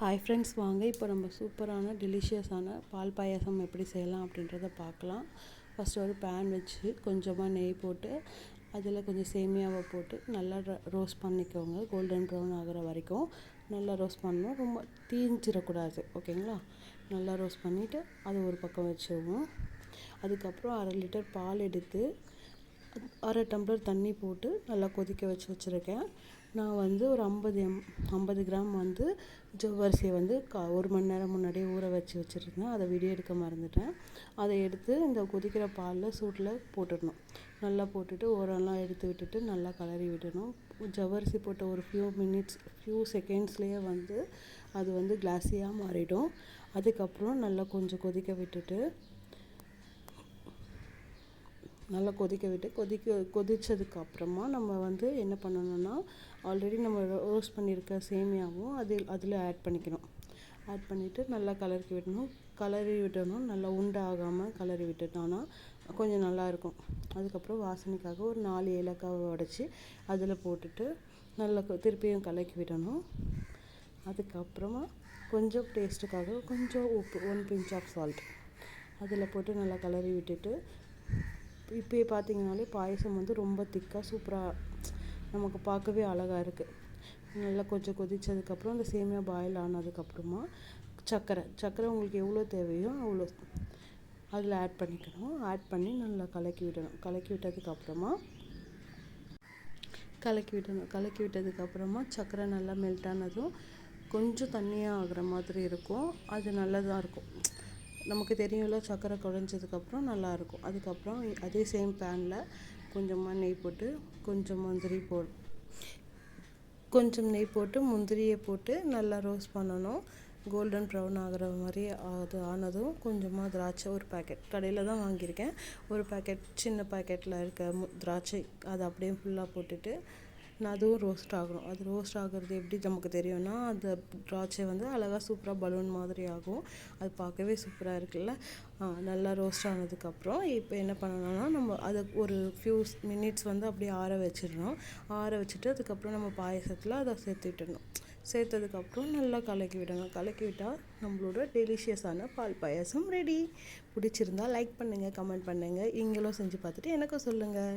Hi friends வாங்க. இப்போ நம்ம சூப்பரான டெலிஷியஸான பால் பாயாசம் எப்படி செய்யலாம் அப்படின்றத பார்க்கலாம். ஃபஸ்ட்டு ஒரு பேன் வச்சு கொஞ்சமாக நெய் போட்டு அதில் கொஞ்சம் சேமியாவை போட்டு நல்லா ரோஸ்ட் பண்ணிக்கோங்க. கோல்டன் ப்ரௌன் ஆகிற வரைக்கும் நல்லா ரோஸ்ட் பண்ணணும். ரொம்ப தீஞ்சிடக்கூடாது. ஓகேங்களா நல்லா ரோஸ்ட் பண்ணிவிட்டு அது ஒரு பக்கம் வச்சுருவோம். அதுக்கப்புறம் அரை லிட்டர் பால் எடுத்து அரை டம்ளர் தண்ணி போட்டு நல்லா கொதிக்க வச்சு வச்சுருக்கேன். நான் வந்து ஒரு ஐம்பது எம் ஐம்பது கிராம் வந்து ஜவ்வரிசியை வந்து கா ஒரு மணி நேரம் முன்னாடியே ஊற வச்சு வச்சுருந்தேன். அதை வீடியோ எடுக்க மறந்துட்டேன். அதை எடுத்து இந்த கொதிக்கிற பாலில் சூட்டில் போட்டுடணும். நல்லா போட்டுட்டு ஓரெல்லாம் எடுத்து விட்டுட்டு நல்லா கலரி விடணும். ஜவ்வரிசி போட்ட ஒரு ஃபியூ மினிட்ஸ் ஃபியூ செகண்ட்ஸ்லேயே வந்து அது வந்து கிளாஸியாக மாறிடும். அதுக்கப்புறம் நல்லா கொஞ்சம் கொதிக்க விட்டுட்டு நல்லா கொதிக்க விட்டு கொதிக்க கொதித்ததுக்கு அப்புறமா நம்ம வந்து என்ன பண்ணணும்னா ஆல்ரெடி நம்ம ரோஸ்ட் பண்ணியிருக்க சேமியாவும் அதில் அதில் ஆட் பண்ணிக்கணும். ஆட் பண்ணிவிட்டு நல்லா கலரி விடணும். கலரி விடணும். நல்லா உண்டை ஆகாமல் கலரி விட்டுட்டோன்னா கொஞ்சம் நல்லாயிருக்கும் அதுக்கப்புறம் வாசனைக்காக ஒரு நாலு ஏலக்காவை உடச்சி அதில் போட்டுட்டு நல்லா திருப்பியும் கலக்கி விடணும். அதுக்கப்புறமா கொஞ்சம் டேஸ்ட்டுக்காக கொஞ்சம் உப்பு ஒன் பிஞ்ச் ஆஃப் சால்ட் அதில் போட்டு நல்லா கலரி விட்டுட்டு இப்போயே பார்த்தீங்கனாலே பாயசம் வந்து ரொம்ப திக்காக சூப்பராக நமக்கு பார்க்கவே அழகாக இருக்குது நல்லா கொஞ்சம் கொதித்ததுக்கப்புறம் அந்த சேமியா பாயில் ஆனதுக்கப்புறமா சர்க்கரை சர்க்கரை உங்களுக்கு எவ்வளோ தேவையோ அவ்வளோ அதில் ஆட் பண்ணிக்கணும். ஆட் பண்ணி நல்லா கலக்கி விடணும். கலக்கி விட்டதுக்கப்புறமா கலக்கி விடணும். கலக்கி விட்டதுக்கப்புறமா சர்க்கரை நல்லா மெல்ட் ஆனதும் கொஞ்சம் தண்ணியாக ஆகிற மாதிரி இருக்கும். அது நல்லதாக இருக்கும். நமக்கு தெரியும்ல சர்க்கரை குழஞ்சதுக்கப்புறம் நல்லாயிருக்கும். அதுக்கப்புறம் அதே சேம் பேனில் கொஞ்சமாக நெய் போட்டு கொஞ்சம் முந்திரி போ கொஞ்சம் நெய் போட்டு முந்திரியை போட்டு நல்லா ரோஸ்ட் பண்ணணும். கோல்டன் ப்ரௌன் ஆகிற மாதிரி அது ஆனதும் கொஞ்சமாக திராட்சை ஒரு பேக்கெட் கடையில் தான் வாங்கியிருக்கேன். ஒரு பேக்கெட் சின்ன பேக்கெட்டில் இருக்க திராட்சை அதை அப்படியே ஃபுல்லாக போட்டுட்டு அதுவும் ரோஸ்ட் ஆகணும். அது ரோஸ்ட் ஆகிறது எப்படி நமக்கு தெரியும்னா அந்த திராட்சை வந்து அழகாக சூப்பராக பலூன் மாதிரி ஆகும். அது பார்க்கவே சூப்பராக இருக்குல்ல? நல்லா ரோஸ்ட் ஆனதுக்கப்புறம் இப்போ என்ன பண்ணணும்னா நம்ம அதை ஒரு ஃபியூ மினிட்ஸ் வந்து அப்படியே ஆற வச்சிடணும். ஆற வச்சுட்டு அதுக்கப்புறம் நம்ம பாயசத்தில் அதை சேர்த்து விட்டுடணும். சேர்த்ததுக்கப்புறம் நல்லா கலக்கி விடணும். கலக்கி விட்டால் நம்மளோட டெலிஷியஸான பால் பாயாசம் ரெடி பிடிச்சிருந்தா லைக் பண்ணுங்கள் கமெண்ட் பண்ணுங்கள் நீங்களும் செஞ்சு பார்த்துட்டு எனக்கும் சொல்லுங்கள்